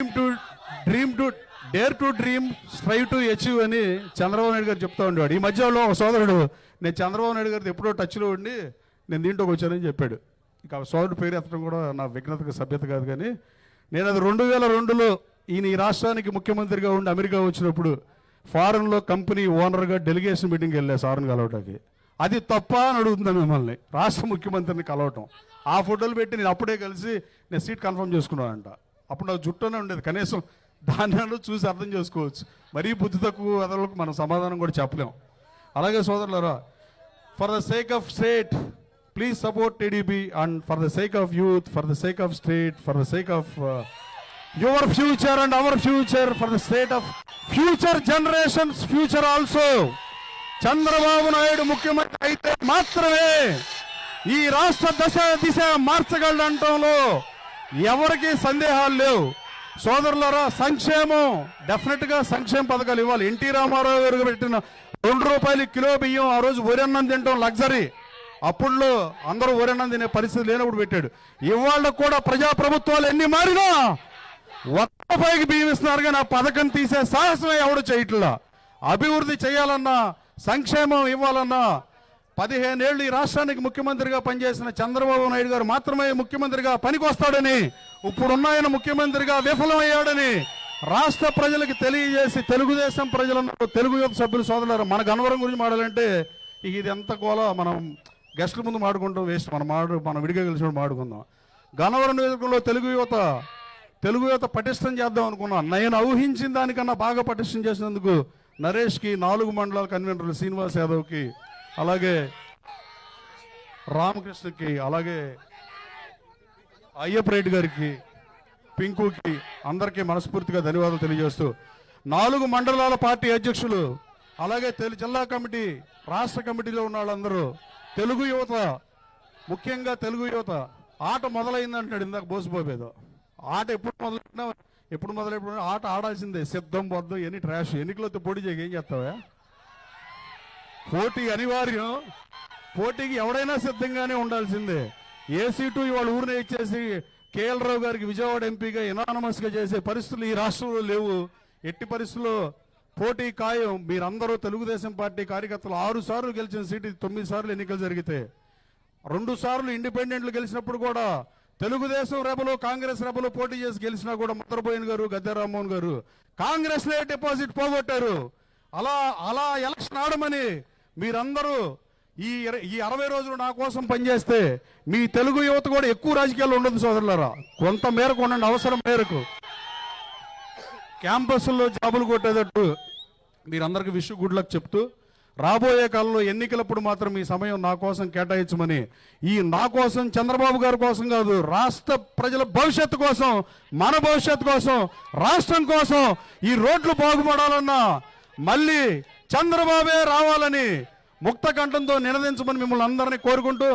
Dream to dream to dare to dream strive to achieve అని చంద్రబాబు నాయుడు గారు చెప్తా ఉండేవాడు. ఈ మధ్యలో ఒక సోదరుడు నేను చంద్రబాబు నాయుడు గారితో ఎప్పుడో టచ్లో ఉండి నేను దీంట్లోకి వచ్చానని చెప్పాడు. ఇక ఆ సోదరుడు పేరు ఎత్తడం కూడా నా విఘ్నతకు సభ్యత కాదు కానీ నేను అది రెండు వేల రెండులో ఈయన ఈ రాష్ట్రానికి ముఖ్యమంత్రిగా ఉండి అమెరికా వచ్చినప్పుడు ఫారెన్లో కంపెనీ ఓనర్గా డెలిగేషన్ మీటింగ్కి వెళ్ళా సార్ని కలవటానికి. అది తప్ప అని అడుగుతుందా మిమ్మల్ని. రాష్ట్ర ముఖ్యమంత్రిని కలవటం. ఆ ఫోటోలు పెట్టి నేను అప్పుడే కలిసి నేను సీట్ కన్ఫర్మ్ చేసుకున్నానంట. అప్పుడు నాకు జుట్టునే ఉండేది. కనీసం దాన్ని చూసి అర్థం చేసుకోవచ్చు. మరీ బుద్ధి తక్కువ అదలకు మనం సమాధానం కూడా చెప్పలేం. అలాగే సోదరులరా for the sake of state please support TDP and for the sake of youth for the sake of state for the sake of your future and our future for the state of future generations future also Chandrababu Naidu ముఖ్యమంత్రి అయితే మాత్రమే ఈ రాష్ట్ర దశ దిశ మార్చగలడంటంలో ఎవరికి సందేహాలు లేవు. సోదరులరా సంక్షేమం డెఫినెట్గా సంక్షేమ పథకాలు ఇవ్వాలి. ఎన్టీ రామారావు గారు పెట్టిన రెండు రూపాయలు కిలో బియ్యం ఆ రోజు వరన్నం తినడం లగ్జరీ. అప్పుడులో అందరూ వరన్నం తినే పరిస్థితి లేనప్పుడు పెట్టాడు. ఇవాళ కూడా ప్రజా ప్రభుత్వాలు ఎన్ని మారినా ఒక్క రూపాయికి బియ్యం ఇస్తున్నారు కానీ ఆ పథకం తీసే సాహసం ఎవడు చేయట్లా. అభివృద్ధి చేయాలన్నా సంక్షేమం ఇవ్వాలన్నా పదిహేనేళ్ళు ఈ రాష్ట్రానికి ముఖ్యమంత్రిగా పనిచేసిన చంద్రబాబు నాయుడు గారు మాత్రమే ముఖ్యమంత్రిగా పనికొస్తాడని ఇప్పుడున్న ఆయన ముఖ్యమంత్రిగా విఫలమయ్యాడని రాష్ట్ర ప్రజలకు తెలియజేసి తెలుగుదేశం ప్రజలందరూ తెలుగు యువత సభ్యులు సోదరులు మన గనవరం గురించి మాడాలంటే ఇది ఎంత గోల మనం గెస్టుల ముందు మాడుకుంటాం వేస్ట్. మనం మాడు మనం విడిగా కలిసి మాడుకుందాం. గనవరం నియోజకవర్గంలో తెలుగు యువత తెలుగు యువత పటిష్టం చేద్దాం అనుకున్నాను నేను ఊహించిన దానికన్నా బాగా పటిష్టం చేసినందుకు నరేష్కి నాలుగు మండలాల కన్వీనర్లు శ్రీనివాస్ యాదవ్కి అలాగే రామకృష్ణకి అలాగే అయ్యప్ప రెడ్డి గారికి పింకుకి అందరికీ మనస్ఫూర్తిగా ధన్యవాదాలు తెలియజేస్తూ నాలుగు మండలాల పార్టీ అధ్యక్షులు అలాగే తెలు జిల్లా కమిటీ రాష్ట్ర కమిటీలో ఉన్న వాళ్ళందరూ తెలుగు యువత ముఖ్యంగా తెలుగు యువత ఆట మొదలైందంటాడు ఇందాక బోసిపోయేదో ఆట ఎప్పుడు మొదలెట్టినా ఎప్పుడు మొదలెట్టినా ఆట ఆడాల్సిందే. సిద్ధం బద్దం ఎన్ని ట్రాష్ ఎన్నికలతో పోటీ చేయక ఏం చేస్తావా? పోటీ అనివార్యం. పోటీకి ఎవడైనా సిద్ధంగానే ఉండాల్సిందే. ఏ సీటు ఇవాళ ఊరిని ఇచ్చేసి కేఎల్ రావు గారికి విజయవాడ ఎంపీగా ఎనానమస్గా చేసే పరిస్థితులు ఈ రాష్ట్రంలో లేవు. ఎట్టి పరిస్థితుల్లో పోటీ ఖాయం. మీరందరూ తెలుగుదేశం పార్టీ కార్యకర్తలు ఆరు సార్లు గెలిచిన సీటు తొమ్మిది సార్లు ఎన్నికలు జరిగితే. రెండు సార్లు ఇండిపెండెంట్లు గెలిచినప్పుడు కూడా తెలుగుదేశం రెబలు కాంగ్రెస్ రెబలు పోటీ చేసి గెలిచినా కూడా ముద్రపోయిన గారు గద్దె రామ్మోహన్ గారు. కాంగ్రెస్లే డిపాజిట్ పోగొట్టారు. అలా అలా ఎలక్షన్ ఆడమని మీరందరూ ఈ ఈ అరవై రోజులు నా కోసం పనిచేస్తే మీ తెలుగు యువత కూడా ఎక్కువ రాజకీయాలు ఉండదు సోదరులారా. కొంత మేరకు ఉండండి అవసరం మేరకు. క్యాంపస్లో జాబులు కొట్టేటట్టు మీరందరికీ విష్ గుడ్ లక్ చెప్తూ రాబోయే కాలంలో ఎన్నికలప్పుడు మాత్రం ఈ సమయం నా కోసం కేటాయించమని ఈ నా కోసం చంద్రబాబు గారి కోసం కాదు రాష్ట్ర ప్రజల భవిష్యత్తు కోసం మన భవిష్యత్తు కోసం రాష్ట్రం కోసం ఈ రోడ్లు బాగుపడాలన్నా మళ్ళీ చంద్రబాబే రావాలని ముక్త కంఠంతో నినదించమని మిమ్మల్ని అందరినీ కోరుకుంటూ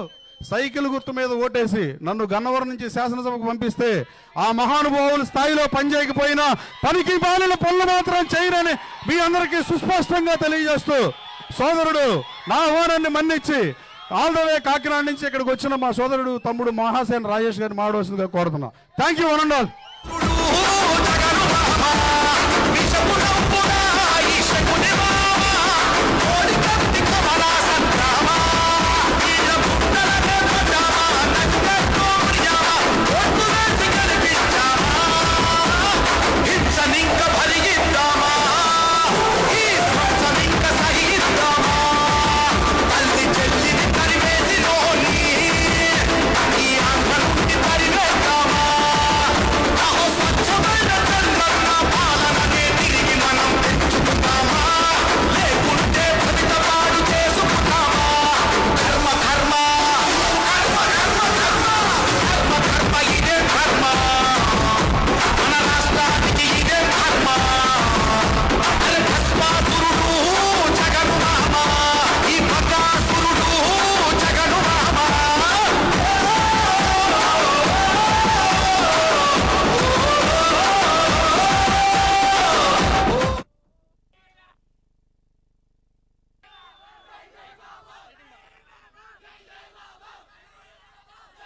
సైకిల్ గుర్తు మీద ఓటేసి నన్ను గన్నవరం నుంచి శాసనసభకు పంపిస్తే ఆ మహానుభావులు స్థాయిలో పనిచేయకపోయినా పనికి బాలిన పనులు మాత్రం చేయరని మీ అందరికీ సుస్పష్టంగా తెలియజేస్తూ సోదరుడు నా హోరాన్ని మన్నించి ఆల్ ద వే కాకినాడ నుంచి ఇక్కడికి వచ్చిన మా సోదరుడు తమ్ముడు మహాసేన్ రాజేష్ గారిని మాడవలసిందిగా కోరుతున్నా. Thank you one and all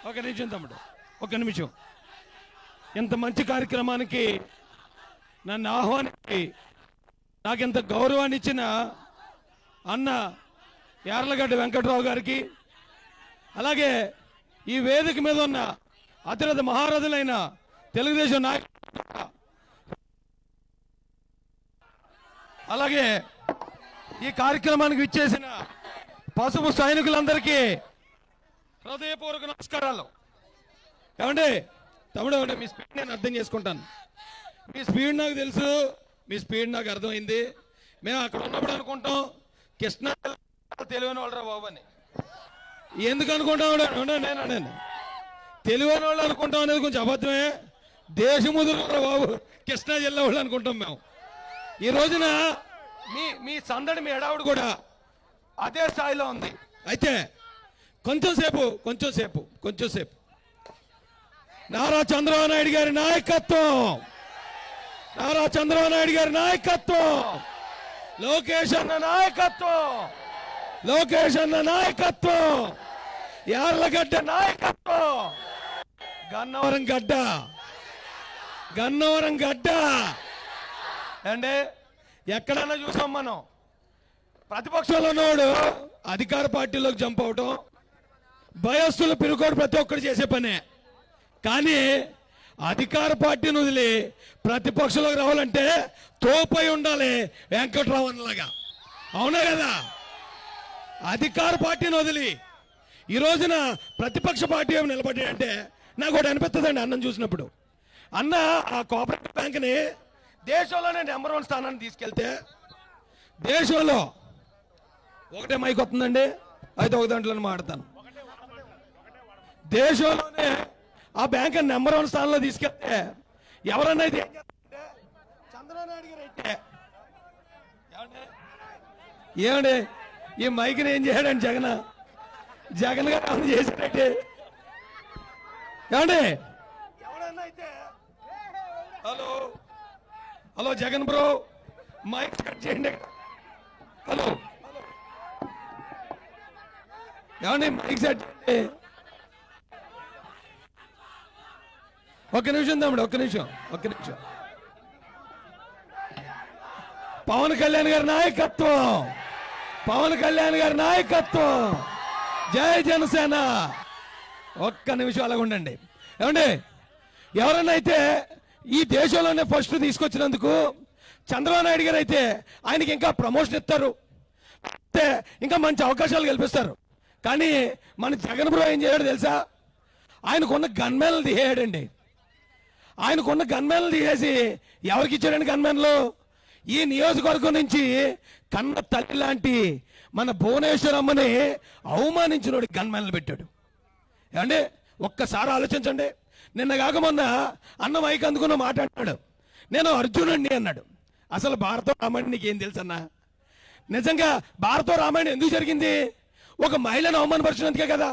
ఒక నిమిషం తమ్ముడు ఒక నిమిషం. ఇంత మంచి కార్యక్రమానికి నన్ను ఆహ్వానించి నాకింత గౌరవాన్ని ఇచ్చిన అన్న యార్లగడ్డ వెంకట్రావు గారికి అలాగే ఈ వేదిక మీద ఉన్న అతిరథ మహారథులైన తెలుగుదేశం నాయకు అలాగే ఈ కార్యక్రమానికి విచ్చేసిన పసుపు సైనికులందరికీ హృదయపూర్వక నమస్కారాలు. ఏమండి? తమ్ముడు ఏమంటే మీ స్పీడ్ నేను అర్థం చేసుకుంటాను. మీ స్పీడ్ నాకు తెలుసు. మీ స్పీడ్ నాకు అర్థమైంది. మేము అక్కడ ఉన్నప్పుడు అనుకుంటాం కృష్ణ తెలివైన వాళ్ళరా బాబు అని. ఎందుకు అనుకుంటాం? నేను నేను తెలివైన వాళ్ళు అనుకుంటాం అనేది కొంచెం అబద్ధమే. దేశముదురు బాబు? కృష్ణా జిల్లా వాళ్ళు అనుకుంటాం మేము. ఈ రోజున మీ మీ సందడి మీ ఎడావుడు కూడా అదే స్థాయిలో ఉంది. అయితే కొంచెంసేపు కొంచెంసేపు కొంచెంసేపు నారా చంద్రబాబు నాయుడు గారి నాయకత్వం. నారా చంద్రబాబు నాయుడు గారి నాయకత్వం. లోకేష్ అన్న నాయకత్వం. లోకేష్ అన్న నాయకత్వం. యార్లగడ్డ నాయకత్వం. గన్నవరం గడ్డ. గన్నవరం గడ్డ. అంటే ఎక్కడన్నా చూసాం మనం. ప్రతిపక్షంలో ఉన్నవాడు అధికార పార్టీలోకి జంప్ అవటం భయస్తులు పిరుకోడు ప్రతి ఒక్కరు చేసే పనే. కానీ అధికార పార్టీని వదిలి ప్రతిపక్షంలోకి రావాలంటే తోపై ఉండాలి వెంకట్రావు అన్నలాగా అవునా కదా? అధికార పార్టీని వదిలి ఈ రోజున ప్రతిపక్ష పార్టీ ఏమి నిలబడి అంటే నాకు ఒకటి అనిపిస్తుందండి అన్నం చూసినప్పుడు. అన్న ఆ కోఆపరేటివ్ బ్యాంక్ని దేశంలోనే నెంబర్ వన్ స్థానాన్ని తీసుకెళ్తే దేశంలో ఒకటే మైక్ వస్తుందండి అయితే ఒక దాంట్లో మాడతాను దేశంలోనే ఆ బ్యాంక్ నెంబర్ వన్ స్థానంలో తీసుకెళ్తే ఎవరన్నా అయితే ఏం చేస్తారంటే చంద్రబాబు నాయుడు గారు అయితే. ఏమండి? ఈ మైక్ని ఏం చేయడండి జగన్? జగన్ గారు ఏమన్నా చేశారంటే? ఏమండి? అయితే. Hello? Hello Jagan bro mike cut చేయండి. హలో? హలో. ఏమండి? మైక్ సెట్ చేయండి. ఒక్క నిమిషం తమ్ముడు ఒక్క నిమిషం ఒక్క నిమిషం. పవన్ కళ్యాణ్ గారి నాయకత్వం. పవన్ కళ్యాణ్ గారి నాయకత్వం. జై జనసేన. ఒక్క నిమిషం అలాగ ఉండండి. ఏమండి ఎవరన్నా అయితే ఈ దేశంలోనే ఫస్ట్ తీసుకొచ్చినందుకు చంద్రబాబు నాయుడు గారు అయితే ఆయనకి ఇంకా ప్రమోషన్ ఇస్తారు. ఇంకా మంచి అవకాశాలు కల్పిస్తారు. కానీ మన జగన్ బ్రో ఏం చేయడు తెలుసా? ఆయనకున్న గన్మెన్లు తీసేయడండి ఆయనకున్న గన్మెన్లు తీసేసి ఎవరికి ఇచ్చాడండి గన్మెన్లు ఈ నియోజకవర్గం నుంచి కన్న తల్లి లాంటి మన భువనేశ్వరమ్మని అవమానించినోడు గన్మెన్లు పెట్టాడు. ఏమండి ఒక్కసారి ఆలోచించండి. నిన్న కాక మొన్న అన్న మైక్ అందుకున్న మాట్లాడినాడు నేను అర్జునుడిని అన్నాడు. అసలు భారత రామాయణం నీకేం తెలుసు అన్నా నిజంగా భారత రామాయణం ఎందుకు జరిగింది? ఒక మహిళను అవమానపరిచినందుకే కదా.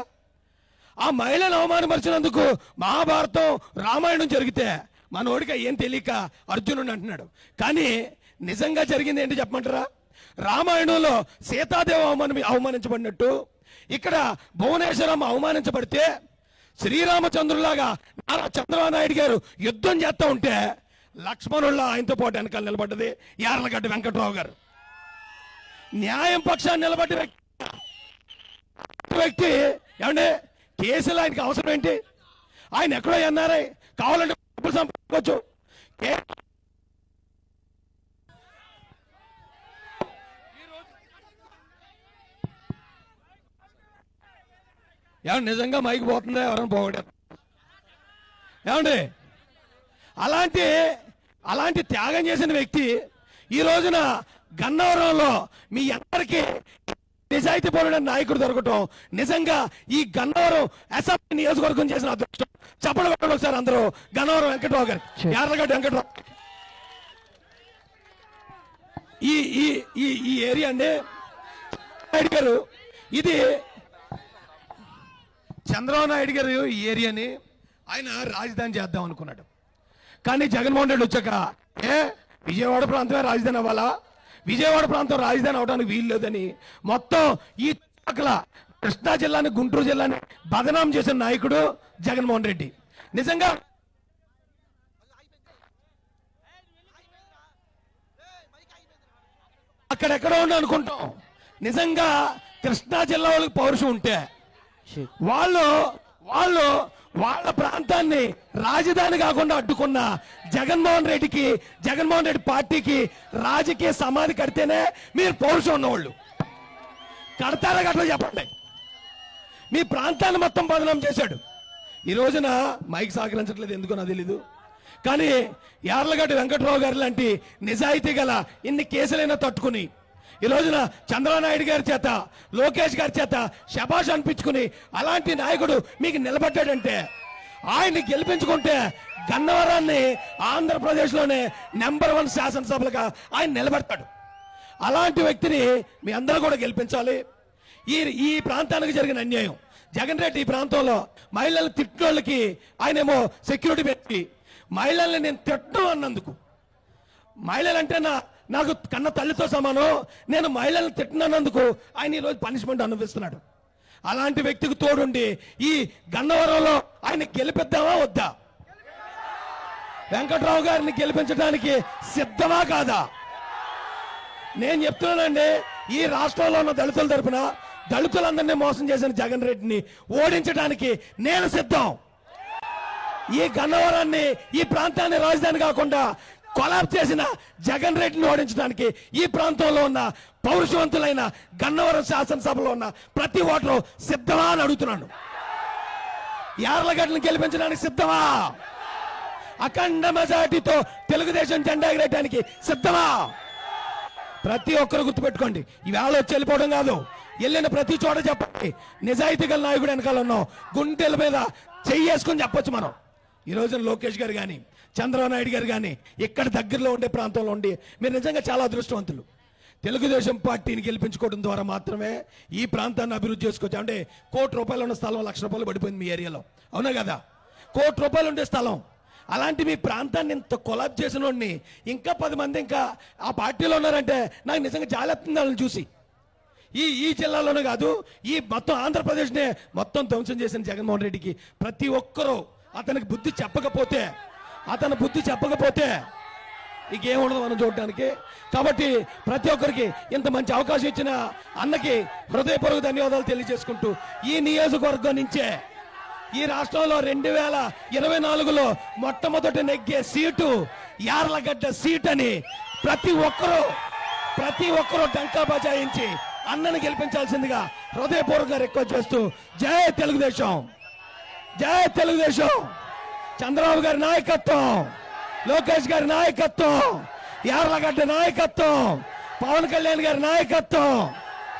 ఆ మహిళను అవమానపరిచినందుకు మహాభారతం రామాయణం జరిగితే మనోడికి ఏం తెలియక అర్జునుడు అంటున్నాడు. కానీ నిజంగా జరిగింది ఏంటి చెప్పమంటారా? రామాయణంలో సీతాదేవి అవమానం అవమానించబడినట్టు ఇక్కడ భువనేశ్వరం అవమానించబడితే శ్రీరామచంద్రులాగా నారా చంద్రబాబు నాయుడు గారు యుద్ధం చేస్తూ ఉంటే లక్ష్మణుల్లా ఆయనతో పాటు వెనకాల నిలబడ్డది యార్లగడ్డ వెంకట్రావు గారు. న్యాయం పక్షాన్ని నిలబడ్డ వ్యక్తి వ్యక్తి ఏమంటే కేసులు ఆయనకి అవసరం ఏంటి? ఆయన ఎక్కడో అన్నారే కావాలంటే డబ్బులు సంపాదించుకోవచ్చు ఏమండి నిజంగా మైకి పోతుందా? ఎవరైనా పోగొట్టారు? ఏమండి అలాంటి అలాంటి త్యాగం చేసిన వ్యక్తి ఈ రోజున గన్నవరంలో మీ అందరికీ నిజాయితీ పరుడైన నాయకుడు దొరకటం నిజంగా ఈ గన్నవరం అసెంబ్లీ నియోజకవర్గం చేసిన అదృష్టం. చప్పలు కొట్టండి ఒకసారి అందరూ. గన్నవరం వెంకటరావు గారు. యార్లగడ్డ వెంకటరావు. ఈ ఈ ఈ ఈ ఏరియా అండి. నాయుడు గారు ఇది చంద్రబాబు నాయుడు గారు ఈ ఏరియాని ఆయన రాజధాని చేద్దాం అనుకున్నాడు. కానీ జగన్మోహన్ రెడ్డి వచ్చాక ఏ విజయవాడ ప్రాంతమే రాజధాని అవ్వాలా? విజయవాడ ప్రాంతం రాజధాని అవడానికి వీలు లేదని మొత్తం ఈ అక్కడ కృష్ణా జిల్లాని గుంటూరు జిల్లాని బదనాం చేసిన నాయకుడు జగన్మోహన్ రెడ్డి. నిజంగా అక్కడెక్కడ ఉండి అనుకుంటాం. నిజంగా కృష్ణా జిల్లా వాళ్ళకి పౌరుషం ఉంటే వాళ్ళు వాళ్ళు వాళ్ళ ప్రాంతాన్ని రాజధాని కాకుండా అడ్డుకున్న జగన్మోహన్ రెడ్డికి జగన్మోహన్ రెడ్డి పార్టీకి రాజకీయ సమాధి కడితేనే మీరు పౌరుషం ఉన్నవాళ్ళు. కడతారా కట్టలో చెప్పండి. మీ ప్రాంతాన్ని మొత్తం బదనాం చేశాడు. ఈ రోజున మైక్ సహకరించట్లేదు ఎందుకో నాకు తెలీదు. కానీ యార్లగడ్డ వెంకట్రావు గారు లాంటి నిజాయితీ గల ఇన్ని కేసులైనా తట్టుకుని ఈ రోజున చంద్రబాబు గారి చేత లోకేష్ గారి చేత శబాష్ అనిపించుకుని అలాంటి నాయకుడు మీకు నిలబడ్డాడంటే ఆయన్ని గెలిపించుకుంటే గన్నవరాన్ని ఆంధ్రప్రదేశ్లోనే నెంబర్ వన్ శాసనసభలుగా ఆయన నిలబడతాడు. అలాంటి వ్యక్తిని మీ అందరూ కూడా గెలిపించాలి. ఈ ఈ ప్రాంతానికి జరిగిన అన్యాయం జగన్ రెడ్డి ఈ ప్రాంతంలో మహిళలు తిట్టినోళ్ళకి ఆయనేమో సెక్యూరిటీ పెట్టి మహిళల్ని నేను తిట్టను అన్నందుకు. మహిళలంటే నా నాకు కన్న తల్లితో సమానం. నేను మహిళలను తిట్టినందుకు ఆయన ఈరోజు పనిష్మెంట్ అనుభవిస్తున్నాడు. అలాంటి వ్యక్తికి తోడుండి ఈ గన్నవరంలో ఆయన గెలిపిద్దామా వద్దా? వెంకట్రావు గారిని గెలిపించడానికి సిద్ధమా కాదా? నేను చెప్తున్నానండి ఈ రాష్ట్రంలో ఉన్న దళితుల తరపున దళితులందరినీ మోసం చేసిన జగన్ రెడ్డిని ఓడించడానికి నేను సిద్ధం. ఈ గన్నవరాన్ని ఈ ప్రాంతాన్ని రాజధాని కాకుండా కొలాబ్ చేసిన జగన్ రెడ్డిని ఓడించడానికి ఈ ప్రాంతంలో ఉన్న పౌరుషవంతులైన గన్నవరం శాసనసభలో ఉన్న ప్రతి ఓటరు సిద్ధమా అని అడుగుతున్నాను. యార్లగడ్డను గెలిపించడానికి సిద్ధమా? అఖండ మెజార్టీతో తెలుగుదేశం జెండా ఎగరేయడానికి సిద్ధమా? ప్రతి ఒక్కరు గుర్తుపెట్టుకోండి ఈవేళ వచ్చి వెళ్ళిపోవడం కాదు. వెళ్ళిన ప్రతి చోట చెప్పండి నిజాయితీ గల నాయకుడు వెనకాల ఉన్నాం. గుండెల మీద చెయ్యేసుకొని చెప్పొచ్చు మనం. ఈ రోజున లోకేష్ గారు కానీ చంద్రబాబు నాయుడు గారు కానీ ఇక్కడ దగ్గరలో ఉండే ప్రాంతంలో ఉండి మీరు నిజంగా చాలా అదృష్టవంతులు. తెలుగుదేశం పార్టీని గెలిపించుకోవడం ద్వారా మాత్రమే ఈ ప్రాంతాన్ని అభివృద్ధి చేసుకోవచ్చు. అంటే కోటి రూపాయలు ఉన్న స్థలం లక్ష రూపాయలు పడిపోయింది మీ ఏరియాలో. అవునా కదా? కోటి రూపాయలు ఉండే స్థలం. అలాంటి మీ ప్రాంతాన్ని ఇంత కొలాబ్ చేసిన వాడిని ఇంకా పది మంది ఇంకా ఆ పార్టీలో ఉన్నారంటే నాకు నిజంగా జాలేస్తుంది వాళ్ళని చూసి. ఈ ఈ జిల్లాలోనే కాదు ఈ మొత్తం ఆంధ్రప్రదేశ్నే మొత్తం ధ్వంసం చేసిన జగన్మోహన్ రెడ్డికి ప్రతి ఒక్కరూ అతనికి బుద్ధి చెప్పకపోతే అతను బుద్ధి చెప్పకపోతే ఇంకేముండదు మనం చూడడానికి కాబట్టి ప్రతి ఒక్కరికి ఇంత మంచి అవకాశం ఇచ్చిన అన్నకి హృదయపూర్వక ధన్యవాదాలు తెలియజేసుకుంటూ ఈ నియోజకవర్గం నుంచే ఈ రాష్ట్రంలో రెండు వేల ఇరవై నాలుగులో మొట్టమొదటి నెగ్గే సీటు యార్లగడ్డ సీట్ అని ప్రతి ఒక్కరూ ప్రతి ఒక్కరూ టంకా బజాయించి అన్నను గెలిపించాల్సిందిగా హృదయపూర్వకంగా రిక్వెస్ట్ చేస్తూ జయ తెలుగుదేశం. జయ తెలుగుదేశం. చంద్రబాబు గారి నాయకత్వం లోకేష్ గారి నాయకత్వం యార్లగడ్డ నాయకత్వం పవన్ కళ్యాణ్ గారి నాయకత్వం.